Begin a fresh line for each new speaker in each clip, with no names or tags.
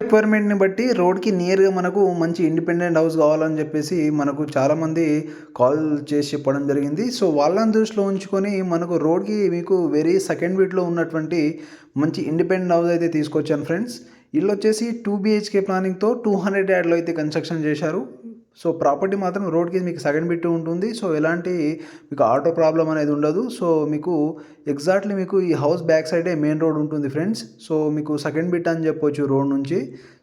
రిక్వైర్మెంట్ని బట్టి రోడ్కి నియర్గా మనకు మంచి ఇండిపెండెంట్ హౌస్ కావాలని చెప్పేసి మనకు చాలామంది కాల్ చేసి చెప్పడం జరిగింది. సో వాళ్ళని దృష్టిలో ఉంచుకొని మనకు రోడ్కి మీకు వెరీ సెకండ్ వీట్లో ఉన్నటువంటి మంచి ఇండిపెండెంట్ హౌస్ అయితే తీసుకొచ్చాను ఫ్రెండ్స్. ఇల్లు వచ్చేసి టూ బిహెచ్కే ప్లానింగ్తో టూ హండ్రెడ్ యాడ్లో అయితే కన్స్ట్రక్షన్ చేశారు. సో ప్రాపర్టీ మాత్రం రోడ్కి మీకు సెకండ్ బిట్ ఉంటుంది. సో ఎలాంటి మీకు ఆటో ప్రాబ్లం అనేది ఉండదు. సో మీకు ఎగ్జాక్ట్లీ మీకు ఈ హౌస్ బ్యాక్ సైడే మెయిన్ రోడ్ ఉంటుంది ఫ్రెండ్స్. సో మీకు సెకండ్ బిట్ అని చెప్పొచ్చు రోడ్ నుంచి.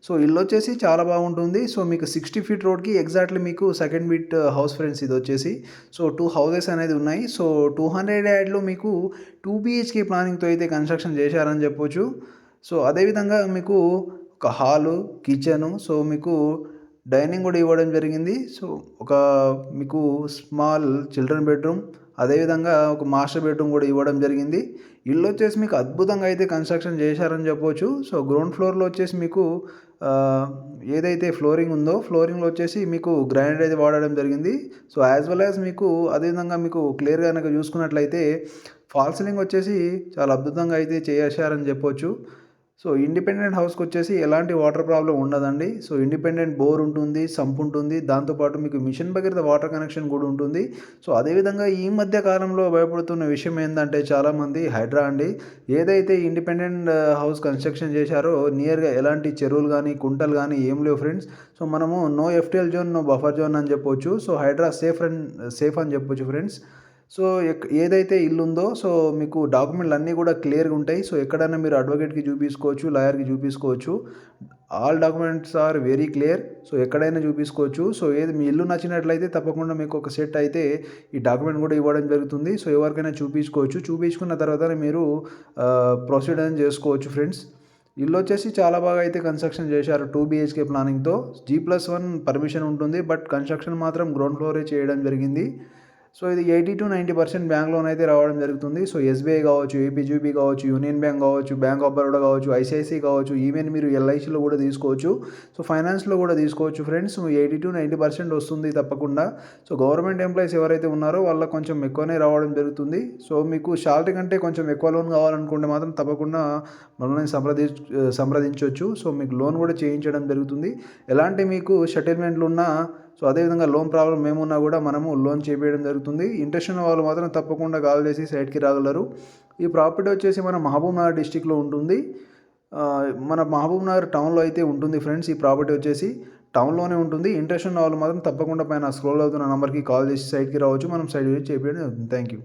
సో ఇల్లు వచ్చేసి చాలా బాగుంటుంది. సో మీకు సిక్స్టీ ఫీట్ రోడ్కి ఎగ్జాక్ట్లీ మీకు సెకండ్ బిట్ హౌస్ ఫ్రెండ్స్ ఇది వచ్చేసి. సో టూ హౌసెస్ అనేది ఉన్నాయి. సో టూ హండ్రెడ్ యాడ్లో మీకు టూ బిహెచ్కే ప్లానింగ్తో అయితే కన్స్ట్రక్షన్ చేశారని చెప్పొచ్చు. సో అదేవిధంగా మీకు ఒక హాలు కిచెను సో మీకు డైనింగ్ కూడా ఇవ్వడం జరిగింది. సో ఒక మీకు స్మాల్ చిల్డ్రన్ బెడ్రూమ్ అదేవిధంగా ఒక మాస్టర్ బెడ్రూమ్ కూడా ఇవ్వడం జరిగింది. ఇల్లు వచ్చేసి మీకు అద్భుతంగా అయితే కన్స్ట్రక్షన్ చేశారని చెప్పొచ్చు. సో గ్రౌండ్ ఫ్లోర్లో వచ్చేసి మీకు ఏదైతే ఫ్లోరింగ్ ఉందో ఫ్లోరింగ్లో వచ్చేసి మీకు గ్రానైట్ అయితే వాడడం జరిగింది. సో యాజ్ వెల్ యాజ్ మీకు అదేవిధంగా మీకు క్లియర్గా కనుక చూసుకున్నట్లయితే ఫాల్ సీలింగ్ వచ్చేసి చాలా అద్భుతంగా అయితే చేశారని చెప్పొచ్చు. సో ఇండిపెండెంట్ హౌస్కి వచ్చేసి ఎలాంటి వాటర్ ప్రాబ్లం ఉండదండి. సో ఇండిపెండెంట్ బోర్ ఉంటుంది సంప్ ఉంటుంది దాంతోపాటు మీకు మిషన్ భగీరథ వాటర్ కనెక్షన్ కూడా ఉంటుంది. సో అదేవిధంగా ఈ మధ్య కాలంలో భయపడుతున్న విషయం ఏంటంటే చాలామంది హైడ్రా అండి. ఏదైతే ఇండిపెండెంట్ హౌస్ కన్స్ట్రక్షన్ చేశారో నియర్గా ఎలాంటి చెరువులు కానీ కుంటలు కానీ ఏం లేవు ఫ్రెండ్స్. సో మనము no FTL zone no buffer zone అని చెప్పొచ్చు. So HYDRAA safe and safe అని చెప్పొచ్చు ఫ్రెండ్స్. సో ఏదైతే ఇల్లు ఉందో సో మీకు డాక్యుమెంట్లు అన్నీ కూడా క్లియర్గా ఉంటాయి. సో ఎక్కడైనా మీరు అడ్వకేట్కి చూపించుకోవచ్చు లాయర్కి చూపించుకోవచ్చు all documents are very clear. So ఎక్కడైనా చూపించుకోవచ్చు సో ఏది మీ ఇల్లు నచ్చినట్లయితే తప్పకుండా మీకు ఒక సెట్ అయితే ఈ డాక్యుమెంట్ కూడా ఇవ్వడం జరుగుతుంది. సో ఎవరికైనా చూపించుకోవచ్చు చూపించుకున్న తర్వాత మీరు ప్రొసీడ్ అని చేసుకోవచ్చు ఫ్రెండ్స్. ఇల్లు వచ్చేసి చాలా బాగా అయితే కన్స్ట్రక్షన్ చేశారు టూ బీహెచ్కే ప్లానింగ్తో. జీ ప్లస్ వన్ పర్మిషన్ ఉంటుంది. బట్ కన్స్ట్రక్షన్ మాత్రం గ్రౌండ్ ఫ్లోరే చేయడం జరిగింది. సో ఇది eighty to ninety percent bank loan అయితే రావడం జరుగుతుంది. సో ఎస్బీఐ కావచ్చు ఏపీజీబీ కావచ్చు యూనియన్ బ్యాంక్ కావచ్చు బ్యాంక్ ఆఫ్ బరోడా కావచ్చు ఐసిఐసి కావచ్చు ఈవెన్ మీరు ఎల్ఐసిలో కూడా తీసుకోవచ్చు. సో ఫైనాన్స్లో కూడా తీసుకోవచ్చు friends. Eighty to ninety percent వస్తుంది తప్పకుండా. సో గవర్నమెంట్ ఎంప్లాయీస్ ఎవరైతే ఉన్నారో వాళ్ళకి కొంచెం ఎక్కువనే రావడం జరుగుతుంది. సో మీకు శాలరీ కంటే కొంచెం ఎక్కువ లోన్ కావాలనుకుంటే మాత్రం తప్పకుండా మనల్ని సంప్రది సంప్రదించవచ్చు సో మీకు లోన్ కూడా చేయించడం జరుగుతుంది. ఎలాంటి మీకు సెటిల్మెంట్లు ఉన్నా సో అదేవిధంగా లోన్ ప్రాబ్లం ఏమున్నా కూడా మనము లోన్ చేపేయడం జరుగుతుంది. ఇంట్రెస్ట్ ఉన్న వాళ్ళు మాత్రం తప్పకుండా కాల్ చేసి సైట్కి రాగలరు. ఈ ప్రాపర్టీ వచ్చేసి మన మహబూబ్ నగర్ డిస్టిక్లో ఉంటుంది. మన మహబూబ్ నగర్ టౌన్లో అయితే ఉంటుంది ఫ్రెండ్స్ ఈ ప్రాపర్టీ వచ్చేసి. టౌన్లోనే ఉంటుంది. ఇంట్రెస్ట్ ఉన్న వాళ్ళు మాత్రం తప్పకుండా పైన స్క్రోల్ అవుతున్న నెంబర్కి కాల్ చేసి సైట్కి రావచ్చు. మనం సైట్ చేపేయడం జరుగుతుంది. Thank you